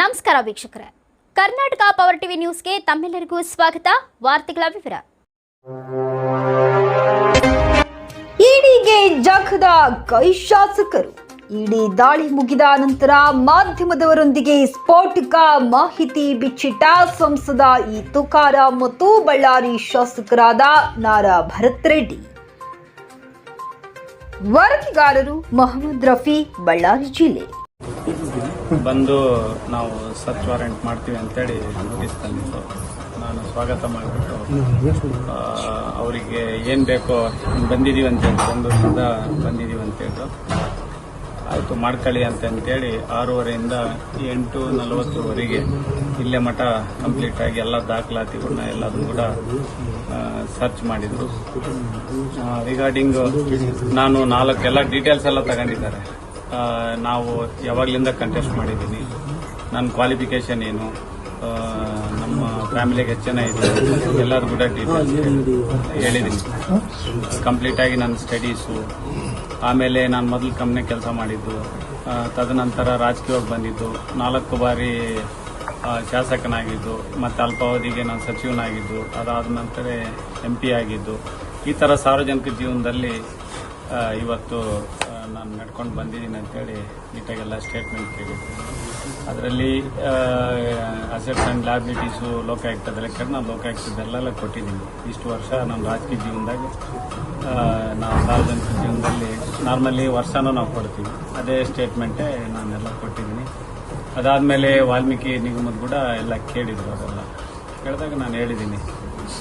ನಮಸ್ಕಾರ ವೀಕ್ಷಕರೇ. Karnataka power TV ನ್ಯೂಸ್ಗೆ ತಮ್ಮೆಲ್ಲರಿಗೂ ಸ್ವಾಗತ. ವಾರ್ತೆಗಳ ವಿವರ. ಇಡಿಗೆ ಜಖದ ಕೈ ಶಾಸಕರು. ಇಡಿ ದಾಳಿ ಮುಗಿದ ನಂತರ ಮಾಧ್ಯಮದವರೊಂದಿಗೆ ಸ್ಫೋಟಕ ಮಾಹಿತಿ ಬಿಚ್ಚಿಟ್ಟ ಸಂಸದ ಈ ತುಕಾರ ಮತ್ತು ಬಳ್ಳಾರಿ ಶಾಸಕರಾದ ನಾರಾ ಭರತ್ ರೆಡ್ಡಿ. ವರದಿಗಾರರು ಮೊಹಮ್ಮದ್ ರಫಿ, ಬಳ್ಳಾರಿ ಜಿಲ್ಲೆ. ಬಂದು ನಾವು ಸರ್ಚ್ ವಾರೆಂಟ್ ಮಾಡ್ತೀವಿ ಅಂತೇಳಿ ನೋಟಿಸ್ ತಂದಿದ್ದು ನಾನು ಸ್ವಾಗತ ಮಾಡಿಬಿಟ್ಟು ಅವರಿಗೆ ಏನು ಬೇಕೋ ಬಂದಿದ್ದೀವಿ ಅಂತೇಳಿ ಬೆಂಗಳೂರಿಂದ ಬಂದಿದ್ದೀವಿ ಅಂತೇಳಿ ಆಯಿತು, ಮಾಡ್ಕೊಳ್ಳಿ ಅಂತ ಅಂತೇಳಿ ಆರೂವರೆಯಿಂದ ಎಂಟು ನಲವತ್ತುವರೆಗೆ ಇಲ್ಲೇ ಮಠ ಕಂಪ್ಲೀಟ್ ಆಗಿ ಎಲ್ಲ ದಾಖಲಾತಿಗಳನ್ನ ಎಲ್ಲದನ್ನು ಕೂಡ ಸರ್ಚ್ ಮಾಡಿದ್ರು. ರಿಗಾರ್ಡಿಂಗ್ ನಾನು ನಾಲ್ಕೆಲ್ಲ ಡೀಟೇಲ್ಸ್ ಎಲ್ಲ ತಗೊಂಡಿದ್ದಾರೆ. ನಾವು ಯಾವಾಗಲಿಂದ ಕಂಟೆಸ್ಟ್ ಮಾಡಿದ್ದೀನಿ ನನ್ನ ಕ್ವಾಲಿಫಿಕೇಶನ್ ಏನು? ನಮ್ಮ ಫ್ಯಾಮಿಲಿಗೆ ಎಷ್ಟು ಜನ ಇದೆ. ಎಲ್ಲರೂ ಕೂಡ ಡೀಟೇಲ್ಸ್ ಹೇಳಿದ್ದೀನಿ. ಕಂಪ್ಲೀಟ್ ಆಗಿ ನನ್ನ ಸ್ಟಡೀಸು ಆಮೇಲೆ ನಾನು ಮೊದಲು ಕಂಪ್ನಿ ಕೆಲಸ ಮಾಡಿದ್ದು. ತದನಂತರ ರಾಜಕೀಯವಾಗಿ ಬಂದಿದ್ದು. ನಾಲ್ಕು ಬಾರಿ ಶಾಸಕನಾಗಿದ್ದು. ಮತ್ತು ಅಲ್ಪಾವಧಿಗೆ ನಾನು ಸಚಿವನಾಗಿದ್ದು. ಅದಾದ ನಂತರ ಎಂ ಪಿ ಆಗಿದ್ದು. ಈ ಥರ ಸಾರ್ವಜನಿಕ ಜೀವನದಲ್ಲಿ ಇವತ್ತು ನಾನು ನಡ್ಕೊಂಡು ಬಂದಿದ್ದೀನಿ ಅಂತೇಳಿ ನೀಟಾಗೆಲ್ಲ ಸ್ಟೇಟ್ಮೆಂಟ್ ಕೇಳಿದ್ದೆ. ಅದರಲ್ಲಿ ಅಸೆಟ್ಸ್ ಆ್ಯಂಡ್ ಲ್ಯಾಬಿಲಿಟೀಸು ಲೋಕಾಯುಕ್ತ ಲೆಕ್ಕ ನಾನು ಲೋಕಾಯುಕ್ತದಲ್ಲೆಲ್ಲ ಕೊಟ್ಟಿದ್ದೀನಿ. ಇಷ್ಟು ವರ್ಷ ನಮ್ಮ ರಾಜಕೀಯ ಜೀವನದಾಗ ನಾವು ಸಾರ್ವಜನಿಕ ಜೀವನದಲ್ಲಿ ನಾರ್ಮಲಿ ವರ್ಷನೂ ನಾವು ಕೊಡ್ತೀವಿ. ಅದೇ ಸ್ಟೇಟ್ಮೆಂಟೇ ನಾನೆಲ್ಲ ಕೊಟ್ಟಿದ್ದೀನಿ. ಅದಾದಮೇಲೆ ವಾಲ್ಮೀಕಿ ನಿಗಮದ ಕೂಡ ಎಲ್ಲ ಕೇಳಿದ್ರು ಅದೆಲ್ಲ. ಕೇಳಿದಾಗ ನಾನು ಹೇಳಿದ್ದೀನಿ,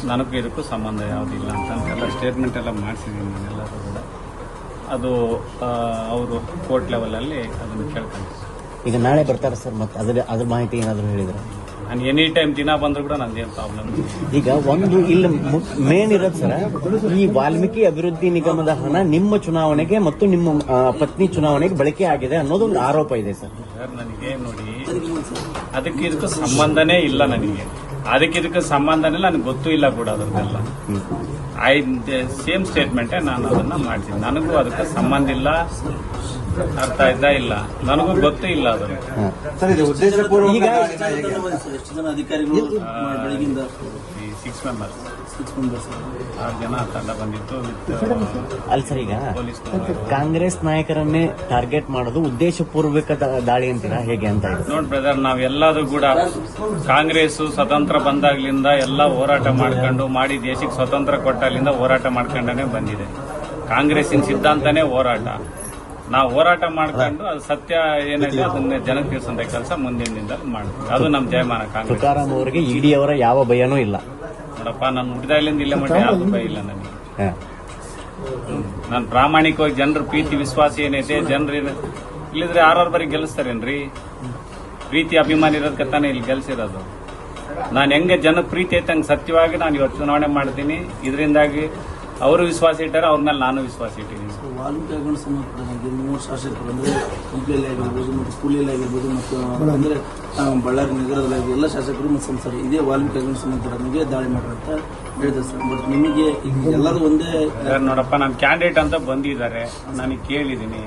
ನನಗೂ ಇದಕ್ಕೂ ಸಂಬಂಧ ಯಾವುದಿಲ್ಲ ಅಂತ. ಎಲ್ಲ ಸ್ಟೇಟ್ಮೆಂಟ್ ಎಲ್ಲ ಮಾಡಿಸಿದ್ದೀನಿ ನಾನೆಲ್ಲರೂ ಕೂಡ. ಅದು ಅವರು ಕೋರ್ಟ್ ಲೆವೆಲಲ್ಲಿ ಅದನ್ನು ಕೇಳ್ಕೊಂಡು ಈಗ ನಾಳೆ ಬರ್ತಾರೆ ಸರ್ ಮತ್ತೆ ಅದ್ರ ಅದ್ರ ಮಾಹಿತಿ ಏನಾದರೂ ಹೇಳಿದ್ರೆ? ನಾನು ಎನಿ ಟೈಮ್ ದಿನ ಬಂದರೂ ಕೂಡ ನಂದೇನು ಪ್ರಾಬ್ಲಮ್ ಈಗ ಒಂದು ಇಲ್ಲಿ ಮೇನ್ ಇರೋದು ಸರ್ ಈ ವಾಲ್ಮೀಕಿ ಅಭಿವೃದ್ಧಿ ನಿಗಮದ ಹಣ ನಿಮ್ಮ ಚುನಾವಣೆಗೆ ಮತ್ತು ನಿಮ್ಮ ಆ, ಪತ್ನಿ ಚುನಾವಣೆಗೆ ಬಳಕೆ ಆಗಿದೆ ಅನ್ನೋದು ಒಂದು ಆರೋಪ ಇದೆ ಸರ್. ಸರ್ ನನಗೆ ನೋಡಿ ಅದಕ್ಕೆ ಇದಕ್ಕೂ ಸಂಬಂಧನೇ ಇಲ್ಲ ನನಗೆ. ಅದಕ್ಕೆ ಇದಕ್ಕೆ ಸಂಬಂಧನೇ ನನಗೆ ಗೊತ್ತೂ ಇಲ್ಲ ಕೂಡ ಅದರದ್ದೆಲ್ಲ. ಐ ಸೇಮ್ ಸ್ಟೇಟ್ಮೆಂಟೇ ನಾನು ಅದನ್ನು ಮಾಡ್ತೀನಿ. ನನಗೂ ಅದಕ್ಕೆ ಸಂಬಂಧ ಇಲ್ಲ. ಅರ್ಥ ಆಯ್ತಾ ಇಲ್ಲ? ನನಗೂ ಗೊತ್ತೇ ಇಲ್ಲ ಅದು ಈಗ ಎಷ್ಟು ಜನ ಅಧಿಕಾರಿಗಳು ಬೆಳಗಿಂದ? ಈ ಸಿಕ್ಸ್ ಮೆಂಬರ್ಸ್ ಸಿಕ್ಸ್ ಮೆಂಬರ್ಸ್ ಆರು ಜನ ತಂಡ ಬಂದಿತ್ತು ಅಲ್ಲಿ ಸರ್ ಈಗ ಪೊಲೀಸ್ ಕಾಂಗ್ರೆಸ್ ನಾಯಕರನ್ನೇ ಟಾರ್ಗೆಟ್ ಮಾಡೋದು ಉದ್ದೇಶಪೂರ್ವಕ ದ- ದಾಳಿ ಅಂತೀರಾ? ಹೇಗೆ ಅಂತ ಇದೆ? ನೋಡ್ ಬ್ರದರ್ ನಾವೆಲ್ಲರೂ ಕೂಡ ಕಾಂಗ್ರೆಸ್ ಸ್ವತಂತ್ರ ಬಂದಾಗ್ಲಿಂದ ಎಲ್ಲ ಹೋರಾಟ ಮಾಡ್ಕೊಂಡು ಮಾಡಿ ದೇಶಕ್ಕೆ ಸ್ವತಂತ್ರ ಕೊಟ್ಟಾಗ್ಲಿಂದ ಹೋರಾಟ ಮಾಡ್ಕೊಂಡೇ ಬಂದಿದೆ. ಕಾಂಗ್ರೆಸ್ಸಿನ ಸಿದ್ಧಾಂತನೇ ಹೋರಾಟ. ನಾವು ಹೋರಾಟ ಮಾಡ್ಕೊಂಡು ಅದು ಸತ್ಯ ಏನಿದೆ ಅದನ್ನ ಜನಕ್ಕೆ ತಿಳಿಸಂತ ಕೆಲಸ ಮುಂದಿನಿಂದ ಮಾಡ್ತೀವಿ. ಅದು ನಮ್ಮ ಜಯಮಾನ ಕಾಂಗ್ರೆಸ್. ಅವರಿಗೆ ಇಡಿ ಅವರ ಯಾವ ಭಯನೂ ಇಲ್ಲ. ನೋಡಪ್ಪ ನಾನು ಹುಟ್ಟಿದಾಗ್ಲಿಂದ ಇಲ್ಲೇ ಮಟ್ಟ ಯಾವ್ದು ಭಯ ಇಲ್ಲ ನನಗೆ. ಹ. ನಾನು ಪ್ರಾಮಾಣಿಕವಾಗಿ ಜನರ ಪ್ರೀತಿ ವಿಶ್ವಾಸ ಏನೈತೆ ಜನರು ಇಲ್ಲಿದ್ರೆ ಆರಾರು ಬಾರಿ ಗೆಲ್ಲಿಸ್ತಾರೇನ್ರಿ? ಪ್ರೀತಿ ಅಭಿಮಾನ ಇರೋದಕ್ಕೆ ತಾನೇ ಇಲ್ಲಿ ಗೆಲ್ಸಿರೋದು. ನಾನು ಹೆಂಗೆ ಜನ ಪ್ರೀತಿ ಐತೆ ಹಂಗೆ ಸತ್ಯವಾಗಿ ನಾನು ಇವತ್ತು ಚುನಾವಣೆ ಮಾಡ್ತೀನಿ. ಇದರಿಂದಾಗಿ ಅವರು ವಿಶ್ವಾಸ ಇಟ್ಟಾರೆ ಅವ್ರ ಮೇಲೆ ನಾನು ವಿಶ್ವಾಸ ಇಟ್ಟಿದ್ದೀನಿ. ವಾಲ್ಮೀಕಿ ಹಗರಣ ಸಂಬಂಧಪಟ್ಟಂಗೆ ಮೂರು ಶಾಸಕರು ಅಂದ್ರೆ ಕಂಪ್ಲಿಯಲ್ಲಿ ಆಗಿರ್ಬೋದು ಮತ್ತು ಸ್ಕೂಲಲ್ಲಿ ಆಗಿರ್ಬೋದು ಮತ್ತು ಅಂದ್ರೆ ಬಳ್ಳಾರಿ ನಗರದಲ್ಲಿ ಎಲ್ಲ ಶಾಸಕರು ಮತ್ತು ಸಂಸದರು ಇದೇ ವಾಲ್ಮೀಕಿ ಹಗರಣ ಸಂಬಂಧಪಟ್ಟಂಗೆ ದಾಳಿ ಮಾಡ್ರಿ ಅಂತ ಹೇಳಿದ್ರು ಸರ್. ಬಟ್ ನಿಮಗೆ ಎಲ್ಲರೂ ಒಂದೇ ನೋಡಪ್ಪ ನಾನು ಕ್ಯಾಂಡಿಡೇಟ್ ಅಂತ ಬಂದಿದ್ದಾರೆ. ನನಗೆ ಕೇಳಿದ್ದೀನಿ.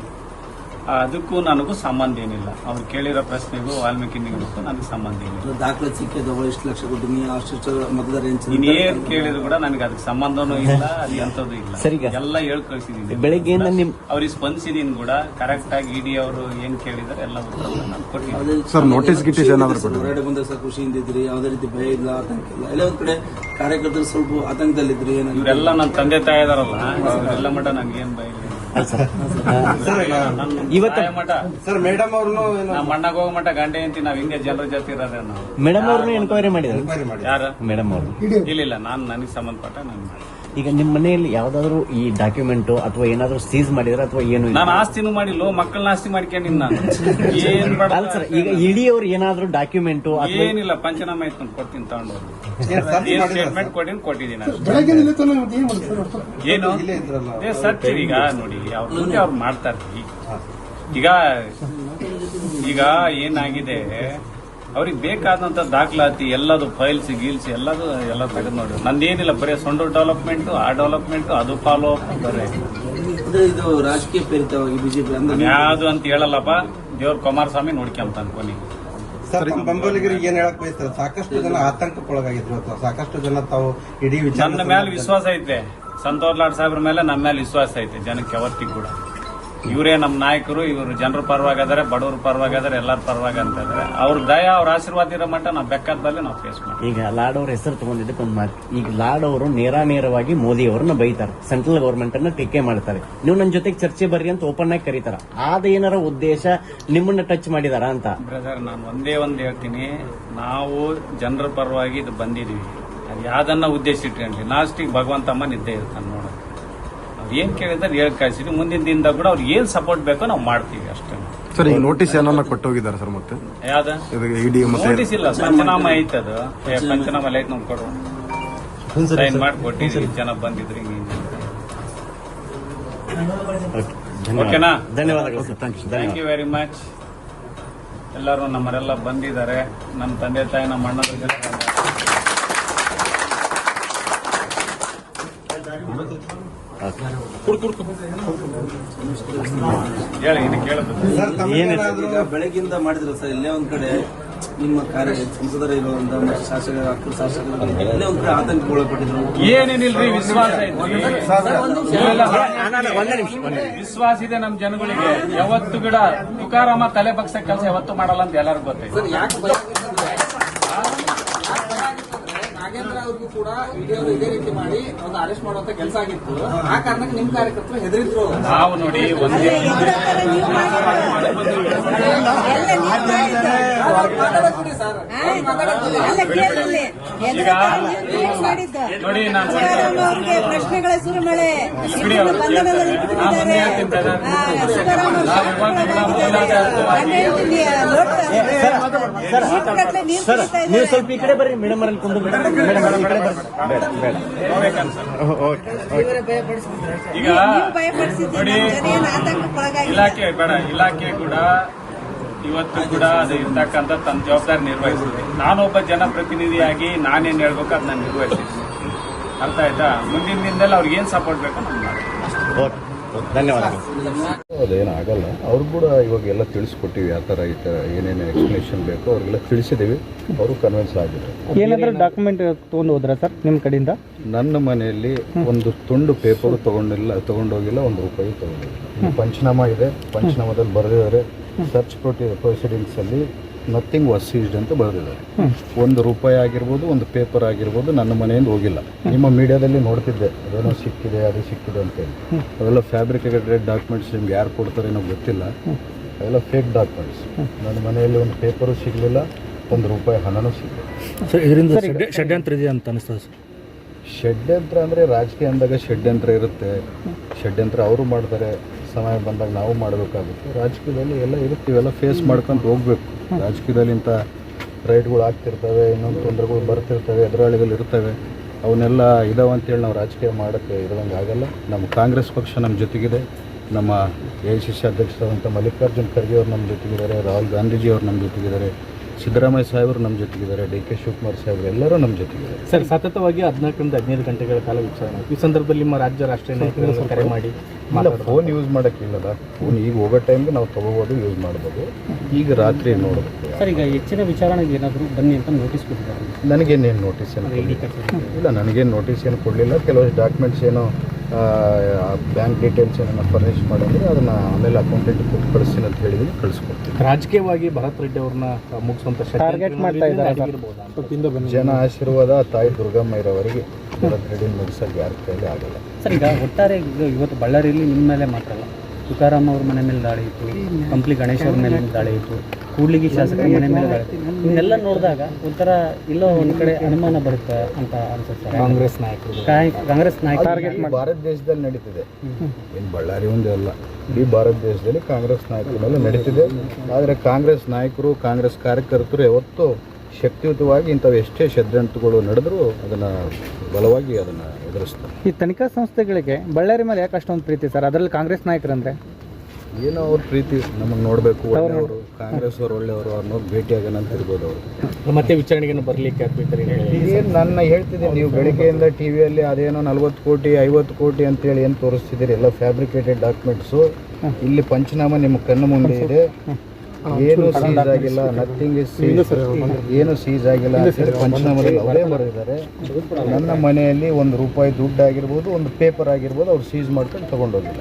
ಅದಕ್ಕೂ ನನಗೂ ಸಂಬಂಧ ಏನಿಲ್ಲ. ಅವ್ರು ಕೇಳಿರೋ ಪ್ರಶ್ನೆಗೂ ವಾಲ್ಮೀಕಿ ನಿಗಮಕ್ಕೂ ನನಗೆ ಸಂಬಂಧ ಏನಿಲ್ಲ. ದಾಖಲೆ ಸಿಕ್ಕಿದವಳು ಎಷ್ಟು ಲಕ್ಷ ಕೊಟ್ಟು ಅಷ್ಟು ಮತದಾರ ನೀನ್ ಏನ್ ಕೇಳಿದ್ರು ಕೂಡ ನನಗೆ ಅದಕ್ಕೆ ಸಂಬಂಧನೂ ಇಲ್ಲ ಅದು ಎಂತದ್ದು ಇಲ್ಲ. ಸರಿ ಎಲ್ಲ ಹೇಳಿ ಕಳ್ಸಿದೀನಿ ಬೆಳಿಗ್ಗೆ ಅವ್ರಿಗೆ ಸ್ಪಂದಿಸಿದೀನಿ ಕೂಡ ಕರೆಕ್ಟ್ ಆಗಿ ಇಡಿ ಅವರು ಏನ್ ಕೇಳಿದಾರೆ ಎಲ್ಲ ಉತ್ತರ ನಾನು ಕೊಟ್ಟಿದ್ದೀನಿ. ಸರ್ ನೋಟಿಸ್ ಗಿಟಿಸ್ ಏನಾದ್ರು ಹೊರಗಡೆ ಬಂದಾಗ ಸರ್ ಖುಷಿಯಿಂದ ಇದ್ರಿ ಯಾವುದೇ ರೀತಿ ಭಯ ಇಲ್ಲ ಆತಂಕ ಇಲ್ಲ. ಎಲ್ಲ ಒಂದ್ ಕಡೆ ಕಾರ್ಯಕರ್ತರು ಸ್ವಲ್ಪ ಆತಂಕದಲ್ಲಿದ್ರಿ ಏನಾದ್ರು ಇವರೆಲ್ಲ ನನ್ನ ತಂದೆ ತಾಯಿ ಇದಾರಲ್ಲ ಇವರೆಲ್ಲ ನಂಗೆ ಏನ್ ಭಯ ಇಲ್ಲ. ಸರ್ ಇವತ್ತು- ಸರ್ ಮೇಡಮ್ ಅವ್ರನ್ನು ನಮ್ಮ ಅಣ್ಣಗ ಹೋಗೋ ಮಟ್ಟ ಗಂಟೆ ಅಂತ ನಾವ್ ಹಿಂಗೆ ಜನರ ಜೊತೆ ಇರೋದೇ ನಾವು ಮೇಡಮ್ ಅವ್ರನ್ನ ಎನ್ಕ್ವೈರಿ ಮಾಡಿದ್ರು? ಯಾರ? ಮೇಡಮ್ ಅವರು. ಇಲ್ಲ ಇಲ್ಲ ನಾನು ನನಗೆ ಸಂಬಂಧಪಟ್ಟ ನಾನು ಮಾಡಿ ಈಗ ನಿಮ್ಮ ಮನೆಯಲ್ಲಿ ಯಾವ್ದಾದ್ರು ಈ ಡಾಕ್ಯುಮೆಂಟ್ ಅಥವಾ ಏನಾದ್ರು ಸೀಸ್ ಮಾಡಿದ್ರೆ ಅಥವಾ ಏನು ಇಲ್ಲ? ನಾನು ಆಸ್ತಿನೂ ಮಾಡಿಲ್ಲ ಮಕ್ಕಳನ್ನ ಆಸ್ತಿ ಮಾಡ್ಕೊಂಡಿ ನಾನು ಏನ್ ಬೇಡ. ಅಲ್ಲ ಸರ್ ಈಗ ಇಡಿ ಅವ್ರು ಏನಾದ್ರು ಡಾಕ್ಯುಮೆಂಟ್ ಅಥವಾ ಏನಿಲ್ಲ ಪಂಚನಾಮ ಆಯ್ತು ನಾನು ಕೊಡ್ತೀನಿ ತಗೊಂಡು ಏನ್ ಸ್ಟೇಟ್ಮೆಂಟ್ ಕೊಟ್ಟಿನಿ ಕೊಟ್ಟಿದ್ದೀನಿ ಅಷ್ಟೇ. ಏನು ಸತ್ಯ ಈಗ ನೋಡಿ ಅವ್ರ ಮುಂದೆ ಅವ್ರು ಮಾಡ್ತಾರೆ ಈಗ ಈಗ ಏನಾಗಿದೆ? ಅವ್ರಿಗೆ ಬೇಕಾದಂತ ದಾಖಲಾತಿ ಎಲ್ಲದು ಫೈಲ್ಸ್ ಗೀಲ್ಸ್ ಎಲ್ಲದು ಎಲ್ಲ ತೆಗೆದು ನೋಡಿ. ನಂದೇನಿಲ್ಲ ಬರೀ ಸೊಂಡು ಡೆವಲಪ್ಮೆಂಟ್ ಆ ಡೆವಲಪ್ಮೆಂಟ್ ಅದು ಫಾಲೋ ಅಪ್ ಬರೀ. ಯಾವ್ದು ಇದು ರಾಜಕೀಯ ಪ್ರೇರಿತವಾಗಿ ಬಿಜೆಪಿ ಅಂದ್ರೆ ಯಾವುದು ಅಂತ ಹೇಳಲ್ಲಪ್ಪ ದೇವ್ರ ಕುಮಾರಸ್ವಾಮಿ ನೋಡ್ಕೊಂತ ಅನ್ಕೊನಿ ಸರ್ ತಮ್ಮ ಬೆಂಬಲಿಗರಿಗೆ ಏನ್ ಹೇಳಕ್ ಬಯಸ್ತಾರೆ? ಸಾಕಷ್ಟು ಜನ ಆತಂಕಕ್ಕೊಳಗಾಗಿದ್ರು ಅಥವಾ ಸಾಕಷ್ಟು ಜನ ತಾವು ಇಡೀ ವಿಚಾರ ನನ್ನ ಮೇಲೆ ವಿಶ್ವಾಸ ಐತೆ. ಸಂತೋಷ್ ಲಾಡ್ ಸಾಹೇಬ್ರ ಮೇಲೆ ನಮ್ಮ ಮೇಲೆ ವಿಶ್ವಾಸ ಐತೆ ಜನಕ್ಕೆ ಯಾವತ್ತಿಗೂ ಕೂಡ. ಇವರೇ ನಮ್ಮ ನಾಯಕರು ಇವರು ಜನರ ಪರವಾಗಿದ್ದಾರೆ ಬಡವರ ಪರವಾಗಿದ್ದಾರೆ ಎಲ್ಲರ ಪರವಾಗಿ ಅಂತ ಹೇಳಿದ್ರೆ ಅವ್ರ ದಯ ಅವ್ರ ಆಶೀರ್ವಾದ ಇರೋ ಮಟ್ಟ ನಾವು ಬೆಕ್ಕದಲ್ಲಿ ನಾವು ಫೇಸ್ ಮಾಡ್ತೀವಿ. ಈಗ ಲಾಡ್ ಅವ್ರ ಹೆಸರು ತಗೊಂಡಿದ್ದಕ್ಕೆ ಒಂದು ಮಾತು. ಈಗ ಲಾಡ್ ಅವರು ನೇರ ನೇರವಾಗಿ ಮೋದಿ ಅವರನ್ನ ಬೈತಾರೆ. ಸೆಂಟ್ರಲ್ ಗವರ್ಮೆಂಟ್ ಅನ್ನ ಟೀಕೆ ಮಾಡ್ತಾರೆ. ನೀವು ನನ್ನ ಜೊತೆಗೆ ಚರ್ಚೆ ಬರ್ರಿ ಅಂತ ಓಪನ್ ಆಗಿ ಕರೀತಾರ. ಆದ ಏನಾರ ಉದ್ದೇಶ ನಿಮ್ಮನ್ನ ಟಚ್ ಮಾಡಿದಾರ ಅಂತ? ಬ್ರದರ್ ನಾನು ಒಂದೇ ಒಂದು ಹೇಳ್ತೀನಿ. ನಾವು ಜನರ ಪರವಾಗಿ ಇದು ಬಂದಿದೀವಿ. ಅದು ಯಾವ್ದನ್ನ ಉದ್ದೇಶ ಇಟ್ಕೊಂಡ್ಲಿ ಲಾಸ್ಟಿಗೆ ಭಗವಂತಮ್ಮ ನಿದ್ದೆ ಇರ್ತಾನೆ ಏನ್ ಕೇಳಿದ್ರೆ ಹೇಳಿ ಕಳಿಸಿದ್ವಿ ಮುಂದಿನ ದಿನದಾಗ ಕೂಡ ಅವ್ರಿಗೆ ಏನ್ ಸಪೋರ್ಟ್ ಬೇಕೋ ನಾವು ಮಾಡ್ತೀವಿ ಅಷ್ಟೇ. ಸರ್ ಈಗ ನೋಟಿಸ್ ಏನನ್ನ ಕೊಟ್ಟೋಗಿದ್ದಾರೆ ಸರ್ ಮತ್ತೆ? ಯಾವ್ದು? ಇದು ಇಡಿ ನೋಟಿಸ್ ಇಲ್ಲ ಪಂಚನಾಮ ಐತದು ಏ, ಪಂಚನಾಮ ಲೈಟ್ ನಮ್ಗೆ ಕೊಡು ಸೈನ್ ಮಾಡ್ಕೊಟ್ಟಿ ಕೊಟ್ಟಿದ್ವಿ ಜನ ಬಂದಿದ್ರಿ ಓಕೆನಾ? ಧನ್ಯವಾದಗಳು sir. Thank you very much ಎಲ್ಲರೂ ನಮ್ಮರೆಲ್ಲ ಬಂದಿದ್ದಾರೆ. ನಮ್ಮ ತಂದೆ ತಾಯಿ ನಮ್ಮ ಅಣ್ಣದವ್ರಿಗೆಲ್ಲ ಬಂದಿದ್ದಾರೆ. ಬೆಳಗಿಂದ ಮಾಡಿದ್ರು ಸರ್ ಇಲ್ಲೇ ಒಂದ್ ಕಡೆ ನಿಮ್ಮ ಕಾರ್ಯ ಸಂಸದರ ಇರುವಂತ ಶಾಸಕರ ಹತ್ತು ಶಾಸಕರ ಇಲ್ಲೇ ಒಂದ್ ಕಡೆ ಆತಂಕಗೊಳಪಟ್ಟಿದ್ರು ಏನೇನಿಲ್ರಿ ವಿಶ್ವಾಸ ವಿಶ್ವಾಸ ಇದೆ ನಮ್ಮ ಜನಗಳಿಗೆ. ಯಾವತ್ತು ಗಿಡ ತುಕಾರಾಮ ತಲೆ ಬಗ್ಸ ಕೆಲಸ ಯಾವತ್ತು ಮಾಡಲ್ಲ ಅಂತ ಎಲ್ಲರಿಗೂ ಗೊತ್ತೈತೆ ಕೂಡ ಇದೇ ರೀತಿ ಮಾಡಿ ಒಂದು ಅರೆಸ್ಟ್ ಮಾಡುವಂತ ಕೆಲಸ ಆಗಿತ್ತು ಆ ಕಾರಣಕ್ಕೆ ನಿಮ್ ಕಾರ್ಯಕರ್ತರು ಹೆದರಿದ್ರು ನಾವು ನೋಡಿ ಒಂದೇ ನೋಡಿ ನಾನು ಅವ್ರಿಗೆ ಪ್ರಶ್ನೆಗಳ ಸುರಿಮಳೆ ಬಂಧನದಲ್ಲಿ ನೀರು ನೀವು ಸ್ವಲ್ಪ ಈ ಕಡೆ ಬರ್ರಿ ಮೇಡಮ್ ಅಲ್ಲಿ ಕುಂದು ಮೇಡಮ್ ಈ ಕಡೆ ಬರ್ರಿ ಬೇಡ ಬೇಡ. ಓಕೆ ಈಗ ನೋಡಿ ಇಲಾಖೆ ಬೇಡ ಇಲಾಖೆ ಕೂಡ ಇವತ್ತು ಕೂಡ ಅದು ಇರ್ತಕ್ಕಂಥ ತನ್ನ ಜವಾಬ್ದಾರಿ ನಿರ್ವಹಿಸಿದೆ. ನಾನೊಬ್ಬ ಜನಪ್ರತಿನಿಧಿಯಾಗಿ ನಾನೇನ್ ಹೇಳ್ಬೇಕು ಅದು ನಾನು ನಿರ್ವಹಿಸಿದ್ದೀನಿ ಅರ್ಥ ಆಯ್ತಾ? ಮುಂದಿನ ದಿನದಲ್ಲಿ ಅವ್ರಿಗೆ ಏನ್ ಸಪೋರ್ಟ್ ಬೇಕು ನಾನು ಓಕೆ ಧನ್ಯವಾದಗಳು. ಅದೇನು ಆಗಲ್ಲ ಅವ್ರು ಕೂಡ ಇವಾಗ ಎಲ್ಲ ತಿಳಿಸ್ಕೊಟ್ಟಿವಿ ಯಾವ ಥರ ಈ ಥರ ಏನೇನು ಎಕ್ಸ್ಪ್ಲನೇಷನ್ ಬೇಕೋ ಅವ್ರಿಗೆಲ್ಲ ತಿಳಿಸಿದ್ದೀವಿ ಅವರು ಕನ್ವಿನ್ಸ್ ಆಗಿದ್ರು ಏನಾದ್ರೂ ಡಾಕ್ಯುಮೆಂಟ್ ತಗೊಂಡು ಹೋದ್ರ ಸರ್ ನಿಮ್ಮ ಕಡೆಯಿಂದ? ನನ್ನ ಮನೆಯಲ್ಲಿ ಒಂದು ತುಂಡು ಪೇಪರ್ ತಗೊಂಡಿಲ್ಲ ತಗೊಂಡೋಗಿಲ್ಲ ಒಂದು ರೂಪಾಯಿ ತಗೊಂಡಿಲ್ಲ ಪಂಚನಾಮ ಇದೆ ಪಂಚನಾಮದಲ್ಲಿ ಬರೆದಿದ್ದಾರೆ. ಸರ್ಚ್ ಪ್ರೊಟಿ ಪ್ರೊಸೀಡಿಂಗ್ಸಲ್ಲಿ ನಥಿಂಗ್ ವಾಸ್ ಸೀಸ್ಡ್ ಅಂತ ಬರೆದಿದ್ದಾರೆ. ಒಂದು ರೂಪಾಯಿ ಆಗಿರ್ಬೋದು ಒಂದು ಪೇಪರ್ ಆಗಿರ್ಬೋದು ನನ್ನ ಮನೆಯಿಂದ ಹೋಗಿಲ್ಲ. ನಿಮ್ಮ ಮೀಡಿಯಾದಲ್ಲಿ ನೋಡ್ತಿದ್ದೆ ಅದೇನೋ ಸಿಕ್ಕಿದೆ ಅದು ಸಿಕ್ಕಿದೆ ಅಂತೇಳಿ ಅವೆಲ್ಲ ಫ್ಯಾಬ್ರಿಕೇಟೆಡ್ ಡಾಕ್ಯುಮೆಂಟ್ಸ್ ನಿಮ್ಗೆ ಯಾರು ಕೊಡ್ತಾರೆ ಏನೋ ಗೊತ್ತಿಲ್ಲ. ಅವೆಲ್ಲ ಫೇಕ್ ಡಾಕ್ಯುಮೆಂಟ್ಸ್ ನನ್ನ ಮನೆಯಲ್ಲಿ ಒಂದು ಪೇಪರು ಸಿಗಲಿಲ್ಲ ಒಂದು ರೂಪಾಯಿ ಹಣನೂ ಸಿಗಲಿಲ್ಲ. ಸರ್ ಇದರಿಂದ ಷಡ್ಯಂತ್ರ ಇದೆ ಅಂತ ಅನಿಸ್ತದೆ ಸರ್? ಷಡ್ಯಂತ್ರ ಅಂದರೆ ರಾಜಕೀಯ ಅಂದಾಗ ಷಡ್ಯಂತ್ರ ಇರುತ್ತೆ. ಷಡ್ಯಂತ್ರ ಅವರು ಮಾಡ್ತಾರೆ. ಸಮಯ ಬಂದಾಗ ನಾವು ಮಾಡಬೇಕಾಗುತ್ತೆ. ರಾಜಕೀಯದಲ್ಲಿ ಎಲ್ಲ ಇರುತ್ತೆ, ಇವೆಲ್ಲ ಫೇಸ್ ಮಾಡ್ಕೊಂಡು ಹೋಗ್ಬೇಕು. ರಾಜಕೀಯದಲ್ಲಿ ಇಂಥ ರೈಟ್ಗಳು ಆಗ್ತಿರ್ತವೆ, ಇನ್ನೊಂದು ತೊಂದರೆಗಳು ಬರ್ತಿರ್ತವೆ, ಎದುರಾಳಿಗಳು ಇರ್ತವೆ. ಅವನ್ನೆಲ್ಲ ಇದಾವೆ ಅಂತೇಳಿ ನಾವು ರಾಜಕೀಯ ಮಾಡೋಕ್ಕೆ ಇರೋಂಗೆ ಆಗಲ್ಲ. ನಮ್ಮ ಕಾಂಗ್ರೆಸ್ ಪಕ್ಷ ನಮ್ಮ ಜೊತೆಗಿದೆ. ನಮ್ಮ ಎ ಸಿ ಸಿ ಅಧ್ಯಕ್ಷರಾದಂಥ ಮಲ್ಲಿಕಾರ್ಜುನ್ ಖರ್ಗೆ ಅವ್ರು ನಮ್ಮ ಜೊತೆಗಿದ್ದಾರೆ, ರಾಹುಲ್ ಗಾಂಧೀಜಿ ಅವರು ನಮ್ಮ ಜೊತೆಗಿದ್ದಾರೆ. ಸಿದ್ದರಾಮಯ್ಯ ಸಾಹೇಬರು ನಮ್ಮ ಜೊತೆಗಿದ್ದಾರೆ ಡಿ ಕೆ ಶಿವಕುಮಾರ್ ಸಾಹೇಬರು ಎಲ್ಲರೂ ನಮ್ಮ ಜೊತೆಗಿದ್ದಾರೆ. ಸರ್ ಸತತವಾಗಿ ಹದಿನಾಲ್ಕರಿಂದ ಹದಿನೈದು ಗಂಟೆಗಳ ಕಾಲ ವಿಚಾರಣೆ ಈ ಸಂದರ್ಭದಲ್ಲಿ ನಿಮ್ಮ ರಾಜ್ಯ ರಾಷ್ಟ್ರೀಯ ನಾಯಕರು ಕರೆ ಮಾಡಿ ಇಲ್ಲ ಫೋನ್ ಯೂಸ್ ಮಾಡೋಕ್ಕಿಲ್ಲದ ಫೋನ್ ಈಗ ಹೋಗೋ ಟೈಮ್ಗೆ ನಾವು ತಗೋಬೋದು ಯೂಸ್ ಮಾಡ್ಬೋದು. ಈಗ ರಾತ್ರಿ ನೋಡಬೇಕು. ಸರ್ ಈಗ ಹೆಚ್ಚಿನ ವಿಚಾರಣೆಗೆ ಏನಾದರೂ ಬನ್ನಿ ಅಂತ ನೋಟಿಸ್ ಕೊಟ್ಟಿದ್ದಾರೆ. ನನಗೇನೇನು ನೋಟಿಸ್ ಏನು ಇಲ್ಲ ನನಗೇನು ನೋಟಿಸ್ ಏನು ಕೊಡಲಿಲ್ಲ. ಕೆಲವೊಂದು ಡಾಕ್ಯುಮೆಂಟ್ಸ್ ಏನೋ ಬ್ಯಾಂಕ್ ಡೀಟೇಲ್ಸ್ ಏನನ್ನು ಫರ್ನಿಶ್ ಮಾಡಿದ್ರೆ ಅದನ್ನು ಆಮೇಲೆ ಅಕೌಂಟೆಂಟ್ ಕೊಟ್ಟು ಕಳಿಸ್ತೀನಿ ಅಂತ ಹೇಳಿದ್ದೀನಿ ಕಳಿಸ್ಕೊಡ್ತೀನಿ. ರಾಜಕೀಯವಾಗಿ ಭರತ್ ರೆಡ್ಡಿ ಅವ್ರನ್ನ ಮುಗಿಸುವಂತ ಟಾರ್ಗೆಟ್ ಮಾಡ್ತಾ ಇದ್ದಾರೆ ಜನ ಆಶೀರ್ವಾದ ತಾಯಿ ದುರ್ಗಮ್ಮ ಇರೋವರೆಗೆ ಭರತ್ ರೆಡ್ಡಿ ಮುಗಿಸೋಕೆ ಯಾರ ಕೈಲಿ ಆಗಲ್ಲ. ಸರ್ ಈಗ ಒಟ್ಟಾರೆ ಈಗ ಇವತ್ತು ಬಳ್ಳಾರಿಯಲ್ಲಿ ನಿಮ್ಮ ಮೇಲೆ ಮಾತ್ರ ಅಲ್ಲ. ತುಕಾರಾಮ್ ಅವ್ರ ಮನೆ ಮೇಲೆ ದಾಳಿ ಇತ್ತು ಕಂಪ್ಲಿ ಗಣೇಶ್ ಅವ್ರ ಮೇಲೆ ದಾಳಿ ಇತ್ತು. ಕೂಡ್ಲಿಗಿ ಶಾಸಕರ ಮನೆ ಮೇಲೆ ದಾಳಿ ಇವನ್ನೆಲ್ಲ ನೋಡಿದಾಗ ಒಂಥರ ಇಲ್ಲೋ ಒಂದ್ ಕಡೆ ಅನುಮಾನ ಬರುತ್ತೆ ಅಂತ ಅನ್ಸುತ್ತೆ. ಕಾಂಗ್ರೆಸ್ ನಾಯಕರು ಕಾಂಗ್ರೆಸ್ ನಾಯಕ ಭಾರತ ದೇಶದಲ್ಲಿ ನಡೀತಿದೆ. ಏನು ಬಳ್ಳಾರಿ ಒಂದೇ ಅಲ್ಲ. ಇಡೀ ಭಾರತ ದೇಶದಲ್ಲಿ ಕಾಂಗ್ರೆಸ್ ನಾಯಕರ ಮೇಲೆ ನಡೀತಿದೆ. ಆದರೆ ಕಾಂಗ್ರೆಸ್ ನಾಯಕರು ಕಾಂಗ್ರೆಸ್ ಕಾರ್ಯಕರ್ತರು ಯಾವತ್ತು ಶಕ್ತಿಯುತವಾಗಿ ಇಂಥವು ಎಷ್ಟೇ ಷಡ್ಯಂತ್ರಗಳು ನಡೆದರೂ ಅದನ್ನ ಬಲವಾಗಿ ಅದನ್ನ ಎದುರಿಸ್ತಾರೆ. ಈ ತನಿಖಾ ಸಂಸ್ಥೆಗಳಿಗೆ ಬಳ್ಳಾರಿ ಮೇಲೆ ಯಾಕೆ ಅಷ್ಟೊಂದು ಪ್ರೀತಿ ಸರ್? ಅದರಲ್ಲಿ ಕಾಂಗ್ರೆಸ್ ನಾಯಕರಂದ್ರೆ? ಏನೋ ಅವ್ರ ಪ್ರೀತಿ ನಮ್ಮನ್ನು ನೋಡಬೇಕು ಒಳ್ಳೆಯವರು ಕಾಂಗ್ರೆಸ್ ಅವರು ಒಳ್ಳೆಯವರು ಅವ್ರನ್ನ ಭೇಟಿಯಾಗೋಣ ಅಂತ ಇರ್ಬೋದು ಅವರು. ಮತ್ತೆ ವಿಚಾರಣೆಗೆ ಬರ್ಲಿಕ್ಕೆ ಏನು ನನ್ನ ಹೇಳ್ತಿದ್ದೀನಿ ನೀವು ಬೆಳಿಗ್ಗೆಯಿಂದ ಟಿ ವಿಯಲ್ಲಿ ಅದೇನೋ ನಲ್ವತ್ತು ಕೋಟಿ ಐವತ್ತು ಕೋಟಿ ಅಂತೇಳಿ ಏನು ತೋರಿಸ್ತಿದ್ದೀರಿ? ಎಲ್ಲ ಫ್ಯಾಬ್ರಿಕೇಟೆಡ್ ಡಾಕ್ಯುಮೆಂಟ್ಸು ಇಲ್ಲಿ ಪಂಚನಾಮ ನಿಮ್ಮ ಕಣ್ಣು ಮುಂದೆ ಇದೆ. ಏನು ಸೀಸ್ ಆಗಿಲ್ಲ ನಥಿಂಗ್ ಇಸ್ ಏನು ಸೀಸ್ ಆಗಿಲ್ಲ ಅಂತೇಳಿ ಪಂಚನಾಮದಲ್ಲಿ ಅವರೇ ಬರೆದಿದ್ದಾರೆ. ನನ್ನ ಮನೆಯಲ್ಲಿ ಒಂದು ರೂಪಾಯಿ ದುಡ್ಡು ಆಗಿರ್ಬೋದು ಒಂದು ಪೇಪರ್ ಆಗಿರ್ಬೋದು ಅವ್ರು ಸೀಸ್ ಮಾಡ್ಕೊಂಡು ತಗೊಂಡೋಗಿಲ್ಲ.